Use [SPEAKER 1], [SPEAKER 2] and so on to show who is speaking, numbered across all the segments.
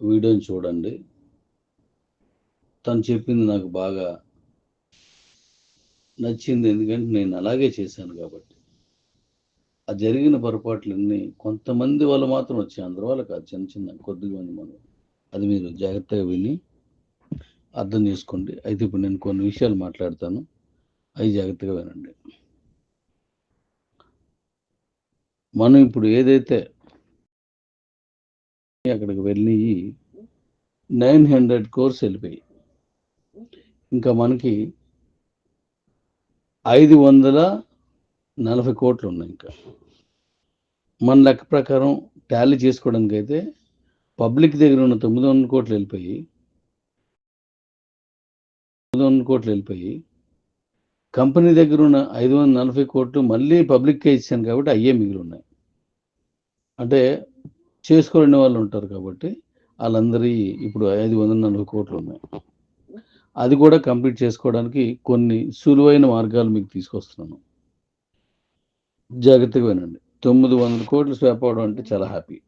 [SPEAKER 1] వీడియోని చూడండి. తను చెప్పింది నాకు బాగా నచ్చింది. ఎందుకంటే నేను అలాగే చేశాను కాబట్టి. ఆ జరిగిన పొరపాట్లన్నీ కొంతమంది వాళ్ళు మాత్రం వచ్చాయి అందరూ వాళ్ళకి అది చిన్న చిన్న కొద్దిగా మంది మనం అది మీరు జాగ్రత్తగా విని అర్థం చేసుకోండి. అయితే ఇప్పుడు నేను కొన్ని విషయాలు మాట్లాడతాను. అవి జాగ్రత్తగా వినండి. మనం ఇప్పుడు ఏదైతే అక్కడికి వెళ్ళి నైన్ హండ్రెడ్ కోర్స్ వెళ్ళిపోయి ఇంకా మనకి ఐదు వందల నలభై కోట్లు ఉన్నాయి ఇంకా. మన లెక్క ప్రకారం టాలీ చేసుకోవడానికి అయితే పబ్లిక్ దగ్గర ఉన్న తొమ్మిది వందల కోట్లు వెళ్ళిపోయి తొమ్మిది వందల కోట్లు వెళ్ళిపోయి కంపెనీ దగ్గర ఉన్న ఐదు వందల నలభై కోట్లు మళ్ళీ పబ్లిక్కే ఇచ్చాను కాబట్టి అయ్యే మిగిలి ఉన్నాయి. అంటే చేసుకోలేని వాళ్ళు ఉంటారు కాబట్టి వాళ్ళందరి ఇప్పుడు ఐదు వందల నలభై కోట్లు ఉన్నాయి. అది కూడా కంప్లీట్ చేసుకోవడానికి కొన్ని సులువైన మార్గాలు మీకు తీసుకొస్తున్నాను. జాగ్రత్తగా వినండి తొమ్మిది వందల కోట్లు స్వాప్ అవడం అంటే చాలా హ్యాపీ.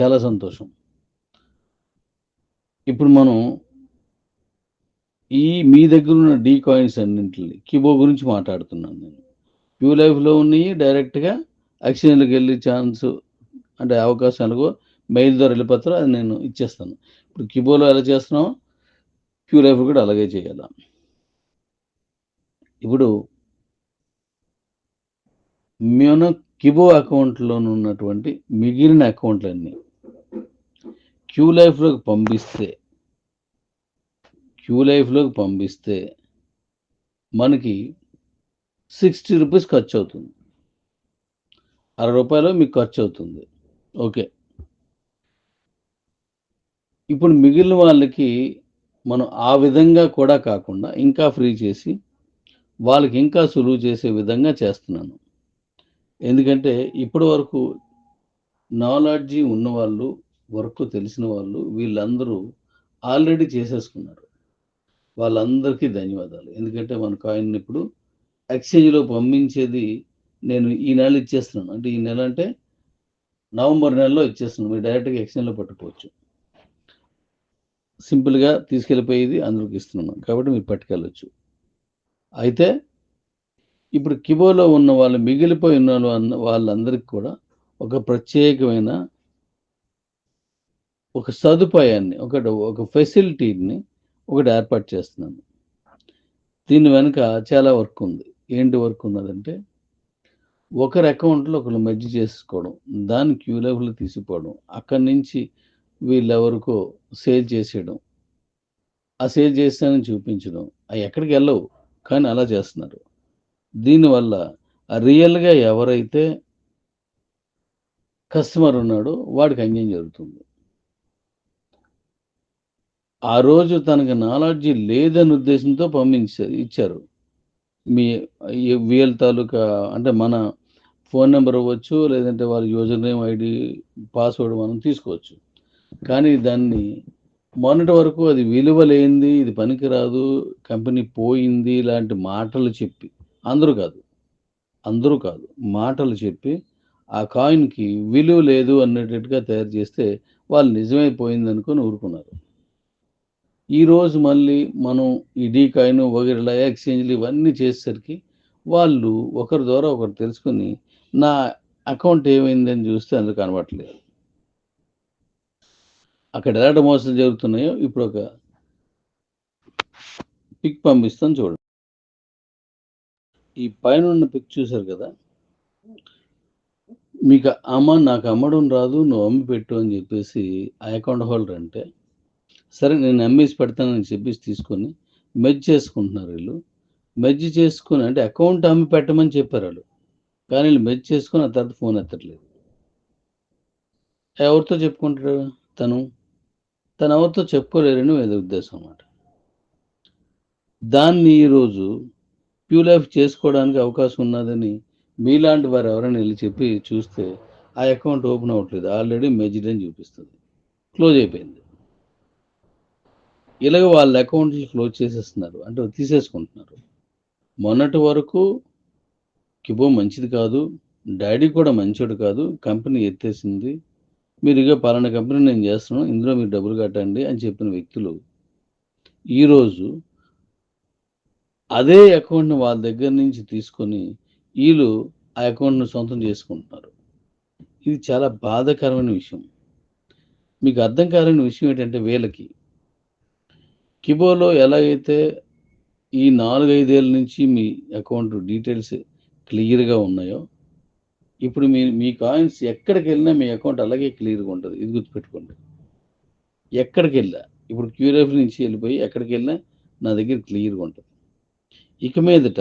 [SPEAKER 1] చాలా సంతోషం. ఇప్పుడు మనం ఈ మీ దగ్గర ఉన్న డీ కాయిన్స్ అన్నింటిని కిబో గురించి మాట్లాడుతున్నాను నేను. క్యూ లైఫ్లో ఉన్నాయి డైరెక్ట్గా ఎక్స్చేంజ్కి వెళ్ళే ఛాన్స్ అంటే అవకాశాలకు మెయిల్ ద్వారా వెళ్ళిపోతారో అది నేను ఇచ్చేస్తాను. ఇప్పుడు కిబోలో ఎలా చేస్తున్నామో క్యూ లైఫ్ కూడా అలాగే చేయాలి? ఇప్పుడు మేము కిబో అకౌంట్లో ఉన్నటువంటి మిగిలిన అకౌంట్లన్నీ క్యూ లైఫ్లోకి పంపిస్తే క్యూ లైఫ్లోకి పంపిస్తే మనకి సిక్స్టీ రూపీస్ ఖర్చు అవుతుంది అరవై రూపాయలు మీకు ఖర్చు అవుతుంది ఓకే. ఇప్పుడు మిగిలిన వాళ్ళకి మనం ఆ విధంగా కూడా కాకుండా ఇంకా ఫ్రీ చేసి వాళ్ళకి ఇంకా సులువు చేసే విధంగా చేస్తున్నాను. ఎందుకంటే ఇప్పటి వరకు నాలెడ్జీ ఉన్నవాళ్ళు వర్క్ తెలిసిన వాళ్ళు వీళ్ళందరూ ఆల్రెడీ చేసేసుకున్నారు. వాళ్ళందరికీ ధన్యవాదాలు. ఎందుకంటే మన కాయిన్ ఇప్పుడు ఎక్స్చేంజ్లో పంపించేది నేను ఈ నెల ఇచ్చేస్తున్నాను. అంటే ఈ నెల అంటే నవంబర్ నెలలో ఇచ్చేస్తుంది. మీరు డైరెక్ట్గా ఎక్స్చేంజ్లో పట్టుకోవచ్చు. సింపుల్గా తీసుకెళ్ళిపోయేది అందరికి ఇస్తున్నాం. కాబట్టి మీరు పట్టుకెళ్ళచ్చు. అయితే ఇప్పుడు కిబోలో ఉన్న వాళ్ళు మిగిలిపోయి ఉన్న వాళ్ళు అన్న- వాళ్ళందరికీ కూడా ఒక ప్రత్యేకమైన ఒక సదుపాయాన్ని ఒక ఒక ఫెసిలిటీని ఒకటి ఏర్పాటు చేస్తున్నాను. దీని వెనుక చాలా వర్క్ ఉంది. ఏంటి వర్క్ ఉన్నదంటే ఒకరి అకౌంట్లో ఒకరు మెర్జ్ చేసుకోవడం దాన్ని క్యూ లెవెల్ తీసిపోవడం అక్కడి నుంచి వీళ్ళెవరికో సేల్ చేసేయడం ఆ సేల్ చేస్తానని చూపించడం అవి ఎక్కడికి వెళ్ళవు కానీ అలా చేస్తున్నారు. దీనివల్ల రియల్గా ఎవరైతే కస్టమర్ ఉన్నాడో వాడికి అన్యాయం జరుగుతుంది. ఆ రోజు తనకు నాలెడ్జి లేదని ఉద్దేశంతో పంపించారు ఇచ్చారు. మీ విఎల్ తాలూకా అంటే మన ఫోన్ నెంబర్ ఇవ్వచ్చు లేదంటే వాళ్ళ యూజర్ నేమ్ ఐడి పాస్వర్డ్ మనం తీసుకోవచ్చు. కానీ దాన్ని మొన్నటి వరకు అది విలువ లేనిది ఇది పనికిరాదు కంపెనీ పోయింది ఇలాంటి మాటలు చెప్పి అందరూ కాదు అందరూ కాదు మాటలు చెప్పి ఆ కాయిన్కి విలువ లేదు అన్నట్టుగా తయారు చేస్తే వాళ్ళు నిజమైపోయింది అనుకొని ఊరుకున్నారు. ఈరోజు మళ్ళీ మనం ఈ డీకాయిన్ వగేరలా ఎక్స్చేంజ్లు ఇవన్నీ చేసేసరికి వాళ్ళు ఒకరి ద్వారా ఒకరు తెలుసుకుని నా అకౌంట్ ఏమైందని చూస్తే అందుకు కనబడట్లేదు. అక్కడ ఎలాంటి మోసాలు జరుగుతున్నాయో ఇప్పుడు ఒక పిక్ పంపిస్తాను చూడండి. ఈ పైన ఉన్న పిక్ చూశారు కదా? మీకు అమ్మ నాకు అమ్మడం రాదు నువ్వు అమ్మి పెట్టు అని చెప్పేసి ఆ అకౌంట్ హోల్డర్ అంటే సరే నేను అమ్మేసి పెడతానని చెప్పేసి తీసుకొని మెజ్ చేసుకుంటున్నారు వీళ్ళు. మెజ్ చేసుకుని అంటే అకౌంట్ అమ్మి పెట్టమని చెప్పారు వాళ్ళు. కానీ వీళ్ళు మెజ్ చేసుకుని ఆ తర్వాత ఫోన్ ఎత్తట్లేదు. ఎవరితో చెప్పుకుంటాడు తను? తను ఎవరితో చెప్పుకోలేరని ఏదో ఉద్దేశం అన్నమాట. దాన్ని ఈరోజు ప్యూ లైఫ్ చేసుకోవడానికి అవకాశం ఉన్నదని మీలాంటి వారు ఎవరైనా వెళ్ళి చెప్పి చూస్తే ఆ అకౌంట్ ఓపెన్ అవ్వట్లేదు. ఆల్రెడీ మెజిడ్ అని చూపిస్తుంది. క్లోజ్ అయిపోయింది. ఇలాగ వాళ్ళ అకౌంట్లు క్లోజ్ చేసేస్తున్నారు. అంటే తీసేసుకుంటున్నారు. మొన్నటి వరకు కిబో మంచిది కాదు డాడీ కూడా మంచోడు కాదు కంపెనీ ఎత్తేసింది. మీరు ఇక పలానా కంపెనీ నేను చేస్తున్నాను ఇందులో మీరు డబ్బులు కట్టండి అని చెప్పిన వ్యక్తులు ఈరోజు అదే అకౌంట్ని వాళ్ళ దగ్గర నుంచి తీసుకొని వీళ్ళు ఆ అకౌంట్ను సొంతం చేసుకుంటున్నారు. ఇది చాలా బాధాకరమైన విషయం. మీకు అర్థం కాలేని విషయం ఏంటంటే వీళ్ళకి కిబోలో ఎలాగైతే ఈ నాలుగైదేళ్ళ నుంచి మీ అకౌంట్ డీటెయిల్స్ క్లియర్గా ఉన్నాయో ఇప్పుడు మీ మీ కాయిన్స్ ఎక్కడికి వెళ్ళినా మీ అకౌంట్ అలాగే క్లియర్గా ఉంటుంది. ఇది గుర్తుపెట్టుకోండి. ఎక్కడికి వెళ్ళా ఇప్పుడు క్యూరియఫ్ నుంచి వెళ్ళిపోయి ఎక్కడికి వెళ్ళినా నా దగ్గర క్లియర్గా ఉంటుంది. ఇక మీదట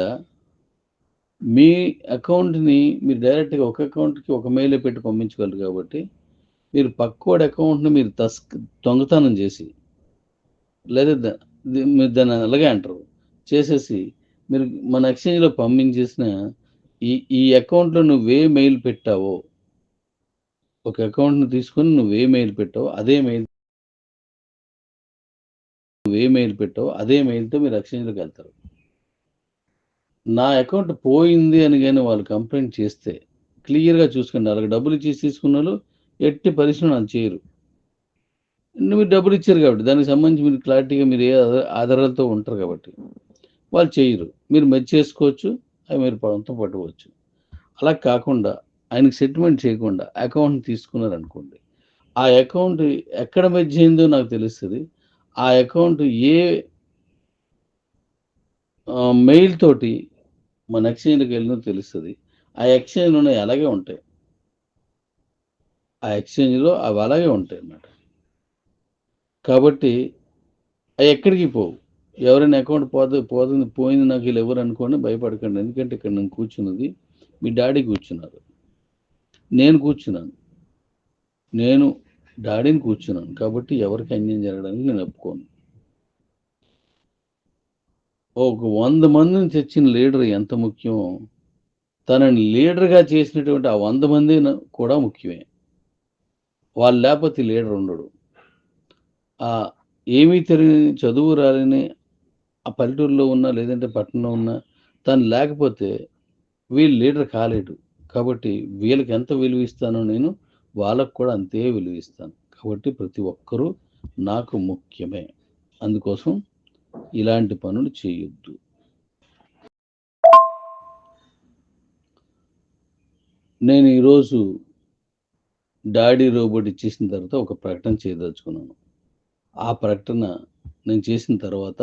[SPEAKER 1] మీ అకౌంట్ని మీరు డైరెక్ట్గా ఒక అకౌంట్కి ఒక మెయిల్ పెట్టి పంపించగలరు కాబట్టి మీరు పక్కోడి అకౌంట్ని మీరు తస్ దొంగతనం చేసి లేదా మీరు దాన్ని అలాగే అంటారు. చేసేసి మీరు మన ఎక్స్చేంజ్లో పంపించేసిన ఈ ఈ అకౌంట్లో నువ్వే మెయిల్ పెట్టావో ఒక అకౌంట్ని తీసుకొని నువ్వే మెయిల్ పెట్టావో అదే మెయిల్ నువ్వే మెయిల్ పెట్టావో అదే మెయిల్తో మీరు ఎక్స్చేంజ్లోకి వెళ్తారు. నా అకౌంట్ పోయింది అని కానీ వాళ్ళు కంప్లైంట్ చేస్తే క్లియర్గా చూసుకోండి. వాళ్ళకి డబ్బులు ఇచ్చేసి తీసుకున్న వాళ్ళు ఎట్టి పరిశ్రమ చేయరు. మీరు డబ్బులు ఇచ్చారు కాబట్టి దానికి సంబంధించి మీరు క్లారిటీగా మీరు ఏ ఆధారాలతో ఉంటారు కాబట్టి వాళ్ళు చేయరు. మీరు మెచ్ చేసుకోవచ్చు అవి మీరు పొలంతో పట్టుకోవచ్చు. అలా కాకుండా ఆయనకి సెటిల్మెంట్ చేయకుండా అకౌంట్ తీసుకున్నారు అనుకోండి ఆ అకౌంట్ ఎక్కడ మెచ్ అయిందో నాకు తెలుస్తుంది. ఆ అకౌంట్ ఏ మెయిల్ తోటి మన ఎక్స్చేంజ్కి వెళ్ళినో తెలుస్తుంది. ఆ ఎక్స్చేంజ్లోనే అలాగే ఉంటాయి. ఆ ఎక్స్చేంజ్లో అవి అలాగే ఉంటాయి అన్నమాట. కాబట్టి అవి ఎక్కడికి పోవు. ఎవరైనా అకౌంట్ పోదు పోతుంది పోయింది నాకు వీళ్ళు ఎవరు అనుకోండి భయపడకండి. ఎందుకంటే ఇక్కడ నేను కూర్చున్నది మీ డాడీ కూర్చున్నారు. నేను కూర్చున్నాను. నేను డాడీని కూర్చున్నాను. కాబట్టి ఎవరికి అన్యాయం జరగడానికి నేను ఒప్పుకోను. ఒక వంద మందిని తెచ్చిన లీడర్ ఎంత ముఖ్యమో తనని లీడర్గా చేసినటువంటి ఆ వంద మంది కూడా ముఖ్యమే. వాళ్ళు లేకపోతే లీడర్ ఉండడు. ఆ ఏమీ తెలియని చదువు రాలని ఆ పల్లెటూరులో ఉన్నా లేదంటే పట్టణంలో ఉన్నా తను లేకపోతే వీళ్ళు లీడర్ కాలేడు. కాబట్టి వీళ్ళకి ఎంత విలువ ఇస్తానో నేను వాళ్ళకు కూడా అంతే విలువ ఇస్తాను. కాబట్టి ప్రతి ఒక్కరూ నాకు ముఖ్యమే. అందుకోసం ఇలాంటి పనులు చేయొద్దు. నేను ఈరోజు డాడీ రోబోట్ ఇచ్చేసిన తర్వాత ఒక ప్రకటన చేయదలుచుకున్నాను. ఆ ప్రకటన నేను చేసిన తర్వాత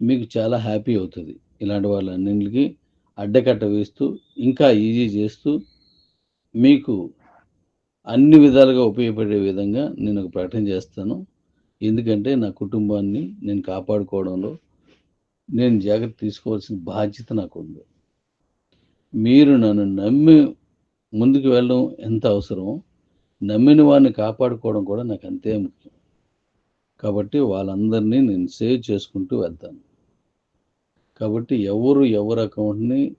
[SPEAKER 1] మీకు చాలా హ్యాపీ అవుతుంది. ఇలాంటి వాళ్ళన్నింటికి అడ్డకట్ట వేస్తూ ఇంకా ఈజీ చేస్తూ మీకు అన్ని విధాలుగా ఉపయోగపడే విధంగా నేను ఒక ప్రకటన చేస్తాను. ఎందుకంటే నా కుటుంబాన్ని నేను కాపాడుకోవడంలో నేను జాగ్రత్త తీసుకోవాల్సిన బాధ్యత నాకు ఉంది మీరు నన్ను నమ్మి ముందుకు వెళ్ళడం ఎంత అవసరమో నమ్మిన వారిని కాపాడుకోవడం కూడా నాకు అంతే ముఖ్యం. కాబట్టి వాళ్ళందరినీ నేను సేవ్ చేసుకుంటూ వెళ్తాను. కాబట్టి ఎవరు ఎవరి అకౌంట్ని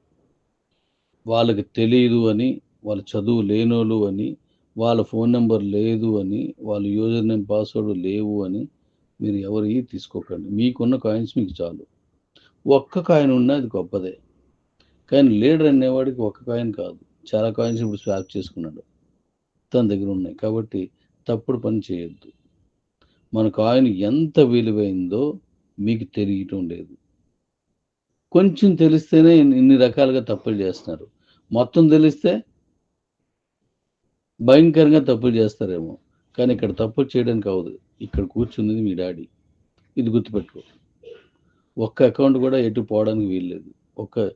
[SPEAKER 1] వాళ్ళకి తెలియదు అని వాళ్ళ చదువు లేనోళ్ళు అని వాళ్ళ ఫోన్ నెంబర్ లేదు అని వాళ్ళ యూజర్ నేమ్ పాస్వర్డ్ లేవు అని మీరు ఎవరి తీసుకోకండి. మీకున్న కాయిన్స్ మీకు చాలు. ఒక్క కాయిన్ ఉన్నా అది గొప్పదే. కానీ లీడర్ అనేవాడికి ఒక్క కాయిన్ కాదు. చాలా కాయిన్స్ ఇప్పుడు స్వాప్ చేసుకున్నాడు. తన దగ్గర ఉన్నాయి. కాబట్టి తప్పుడు పని చేయొద్దు. మనకు ఆయన ఎంత విలువైందో మీకు తెలియటం లేదు. కొంచెం తెలిస్తేనే ఇన్ని- రకాలుగా తప్పులు చేస్తున్నారు. మొత్తం తెలిస్తే భయంకరంగా తప్పులు చేస్తారేమో. కానీ ఇక్కడ తప్పులు చేయడానికి అవదు ఇక్కడ కూర్చున్నది మీ డాడీ. ఇది గుర్తుపెట్టుకో. ఒక్క అకౌంట్ కూడా ఎటు పోవడానికి వీల్లేదు. ఒక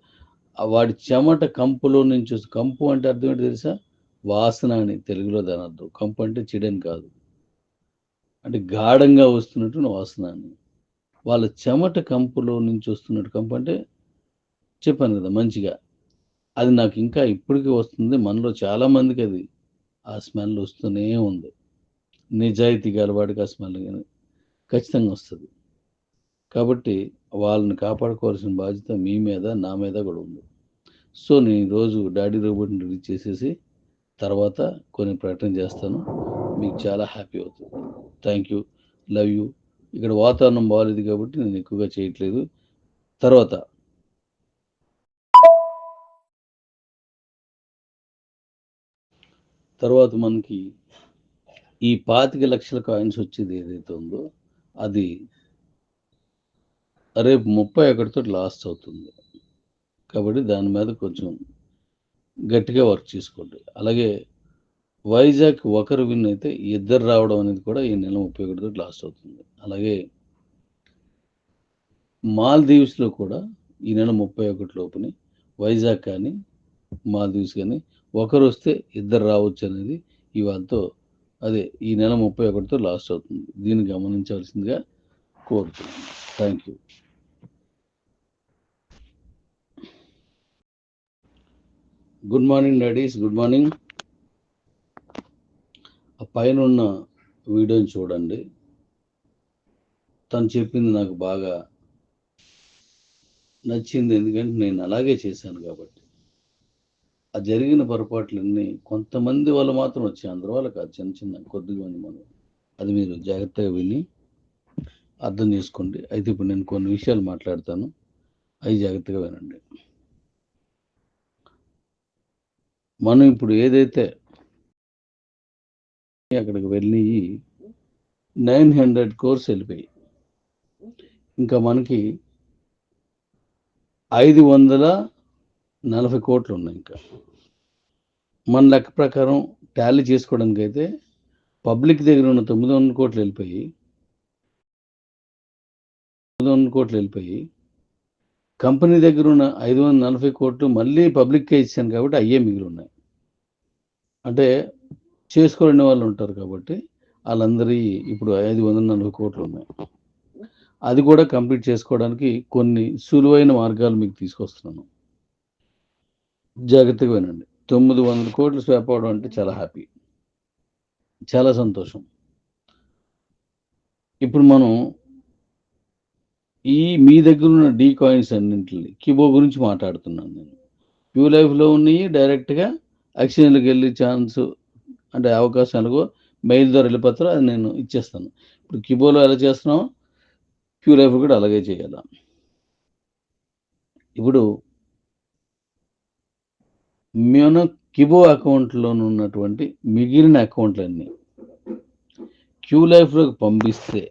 [SPEAKER 1] వాడి చెమట కంపులో నుంచి కంపు అంటే అర్థం ఏంటి తెలుసా? వాసన అని తెలుగులో దాని అర్థం. కంపు అంటే చెడని కాదు. అంటే గాఢంగా వస్తున్నట్టు వాసన అని వాళ్ళ చెమట కంపులో నుంచి వస్తున్నట్టు కంపు అంటే చెప్పాను కదా మంచిగా. అది నాకు ఇంకా ఇప్పటికీ వస్తుంది. మనలో చాలా మందికి అది ఆ స్మెల్ వస్తూనే ఉంది. నిజాయితీగా అలవాటుగా ఆ స్మెల్ కానీ ఖచ్చితంగా వస్తుంది. కాబట్టి వాళ్ళని కాపాడుకోవాల్సిన బాధ్యత మీ మీద నా మీద కూడా ఉంది. సో నేను ఈరోజు డాడీ రోబోట్ని రిలీజ్ చేసేసి తర్వాత కొన్ని ప్రకటన చేస్తాను. మీకు చాలా హ్యాపీ అవుతుంది. థ్యాంక్ యూ లవ్ యూ ఇక్కడ వాతావరణం బాగాలేదు కాబట్టి నేను ఎక్కువగా చేయట్లేదు. తర్వాత. తర్వాత మనకి ఈ పాతిక లక్షల కాయిన్స్ వచ్చేది ఏదైతే ఉందో అది రేపు ముప్పై ఒకటితో లాస్ట్ అవుతుంది. కాబట్టి దాని మీద కొంచెం గట్టిగా వర్క్ చేసుకోండి. అలాగే వైజాగ్ ఒకరు విన్ అయితే ఇద్దరు రావడం అనేది కూడా ఈ నెల ముప్పై ఒకటితో లాస్ట్ అవుతుంది. అలాగే మాల్దీవ్స్లో కూడా ఈ నెల ముప్పై ఒకటి లోపుని వైజాగ్ కానీ మాల్దీవ్స్ కానీ ఒకరు వస్తే ఇద్దరు రావచ్చు అనేది ఇవాళతో అదే ఈ నెల ముప్పై ఒకటితో లాస్ట్ అవుతుంది. దీన్ని గమనించవలసిందిగా కోరుతున్నాను. Thank you. Good morning daddies. Good morning. పైన ఉన్న వీడియోని చూడండి. తను చెప్పింది నాకు బాగా నచ్చింది. ఎందుకంటే నేను అలాగే చేశాను కాబట్టి. ఆ జరిగిన పొరపాట్లన్నీ కొంతమంది వాళ్ళు మాత్రం వచ్చాయి అందరి వాళ్ళకి కాదు చిన్న చిన్న కొద్దిగా మంది మనం అది మీరు జాగ్రత్తగా విని అర్థం చేసుకోండి. అయితే ఇప్పుడు నేను కొన్ని విషయాలు మాట్లాడతాను. అవి జాగ్రత్తగా వినండి. మనం ఇప్పుడు ఏదైతే అక్కడికి వెళ్ళి నైన్ హండ్రెడ్ కోర్స్ వెళ్ళిపోయి ఇంకా మనకి ఐదు వందల నలభై కోట్లు ఉన్నాయి ఇంకా. మన లెక్క ప్రకారం టాలీ చేసుకోవడానికి అయితే పబ్లిక్ దగ్గర ఉన్న తొమ్మిది వందల కోట్లు వెళ్ళిపోయి తొమ్మిది వందల కోట్లు వెళ్ళిపోయి కంపెనీ దగ్గర ఉన్న ఐదు వందల నలభై కోట్లు మళ్ళీ పబ్లిక్కే ఇచ్చాను కాబట్టి అయ్యే మిగిలి ఉన్నాయి. అంటే చేసుకోలేని వాళ్ళు ఉంటారు కాబట్టి వాళ్ళందరి ఇప్పుడు ఐదు వందల నలభై కోట్లు ఉన్నాయి. అది కూడా కంప్లీట్ చేసుకోవడానికి కొన్ని సులువైన మార్గాలు మీకు తీసుకొస్తున్నాను. జాగ్రత్తగా వినండి. తొమ్మిది వందల కోట్లు స్వాప్ అవడం అంటే చాలా హ్యాపీ. చాలా సంతోషం. ఇప్పుడు మనం ఈ మీ దగ్గర ఉన్న డీ కాయిన్స్ అన్నింటిని కిబో గురించి మాట్లాడుతున్నాను నేను. యూ లైఫ్లో ఉన్నాయి డైరెక్ట్గా ఎక్స్చేంజ్కి వెళ్ళే ఛాన్స్ అంటే అవకాశాలకు మెయిల్ ద్వారా వెళ్ళిపోతారో అది నేను ఇచ్చేస్తాను. ఇప్పుడు కిబోలో ఎలా చేస్తున్నామో క్యూ లైఫ్ కూడా అలాగే చేయాలి? ఇప్పుడు మన కిబో అకౌంట్లో ఉన్నటువంటి మిగిలిన అకౌంట్లన్నీ క్యూ లైఫ్లోకి పంపిస్తే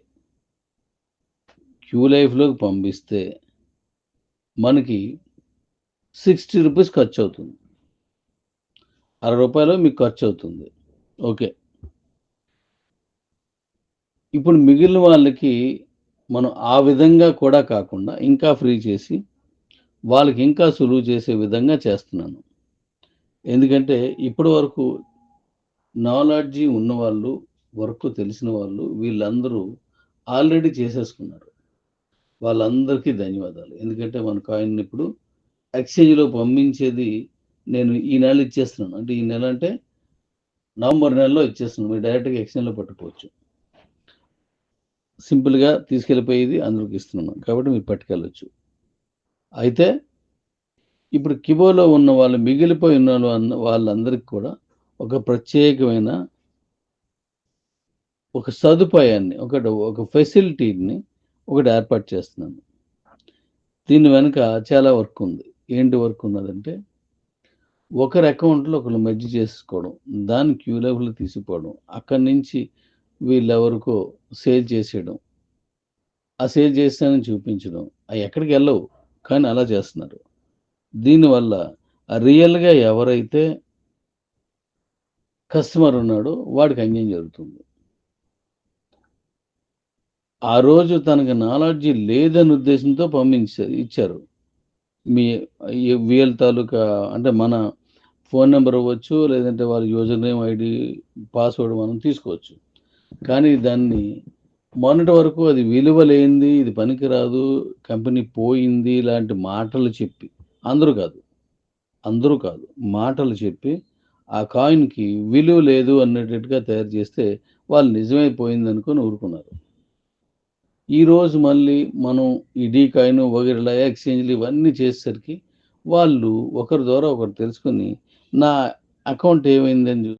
[SPEAKER 1] క్యూ లైఫ్లోకి పంపిస్తే మనకి సిక్స్టీ రూపీస్ ఖర్చు అవుతుంది అరవై రూపాయలు మీకు ఖర్చు అవుతుంది ఓకే. ఇప్పుడు మిగిలిన వాళ్ళకి మనం ఆ విధంగా కూడా కాకుండా ఇంకా ఫ్రీ చేసి వాళ్ళకి ఇంకా సులువు చేసే విధంగా చేస్తున్నాను. ఎందుకంటే ఇప్పటి వరకు నాలెడ్జీ ఉన్నవాళ్ళు వర్క్ తెలిసిన వాళ్ళు వీళ్ళందరూ ఆల్రెడీ చేసేసుకున్నారు. వాళ్ళందరికీ ధన్యవాదాలు. ఎందుకంటే మన కాయిన్ ఇప్పుడు ఎక్స్చేంజ్లో పంపించేది నేను ఈ నెల ఇచ్చేస్తున్నాను. అంటే ఈ నెల అంటే నవంబర్ నెలలో ఇచ్చేస్తుంది మీరు డైరెక్ట్గా ఎక్స్చేంజ్లో పట్టుకోవచ్చు. సింపుల్గా తీసుకెళ్ళిపోయేది అందరికి ఇస్తున్నాం కాబట్టి మీరు పట్టుకెళ్ళచ్చు. అయితే ఇప్పుడు కిబోలో ఉన్న వాళ్ళు మిగిలిపోయి ఉన్న వాళ్ళు వాళ్ళందరికీ కూడా ఒక ప్రత్యేకమైన ఒక సదుపాయాన్ని ఒక ఒక ఫెసిలిటీని ఒకటి ఏర్పాటు చేస్తున్నాను. దీని వెనుక చాలా వర్క్ ఉంది. ఏంటి వర్క్ ఉన్నదంటే ఒకరి అకౌంట్లో ఒకరు మెర్జ్ చేసుకోవడం దాన్ని క్యూ లెవెల్ తీసుకోవడం అక్కడి నుంచి వీళ్ళెవరికో సేల్ చేసేయడం ఆ సేల్ చేస్తానని చూపించడం అవి ఎక్కడికి వెళ్ళవు కానీ అలా చేస్తున్నారు. దీనివల్ల రియల్గా ఎవరైతే కస్టమర్ ఉన్నాడో వాడికి అన్యాయం జరుగుతుంది. ఆ రోజు తనకు నాలెడ్జీ లేదని ఉద్దేశంతో పంపించారు ఇచ్చారు. మీ విఎల్ తాలూకా అంటే మన ఫోన్ నెంబర్ ఇవ్వచ్చు లేదంటే వారి యూజర్ నేమ్ ఐడి పాస్వర్డ్ మనం తీసుకోవచ్చు. కానీ దాన్ని మొన్నటి వరకు అది విలువ లేనిది ఇది పనికిరాదు కంపెనీ పోయింది ఇలాంటి మాటలు చెప్పి అందరూ కాదు అందరూ కాదు మాటలు చెప్పి ఆ కాయిన్కి విలువ లేదు అన్నట్టుగా తయారు చేస్తే వాళ్ళు నిజమైపోయింది అనుకొని ఊరుకున్నారు. ఈరోజు మళ్ళీ మనం ఈ డీ కాయిన్ వగేరలా ఎక్స్చేంజ్లు ఇవన్నీ చేసేసరికి వాళ్ళు ఒకరి ద్వారా ఒకరు తెలుసుకొని నా అకౌంట్ ఏమైందని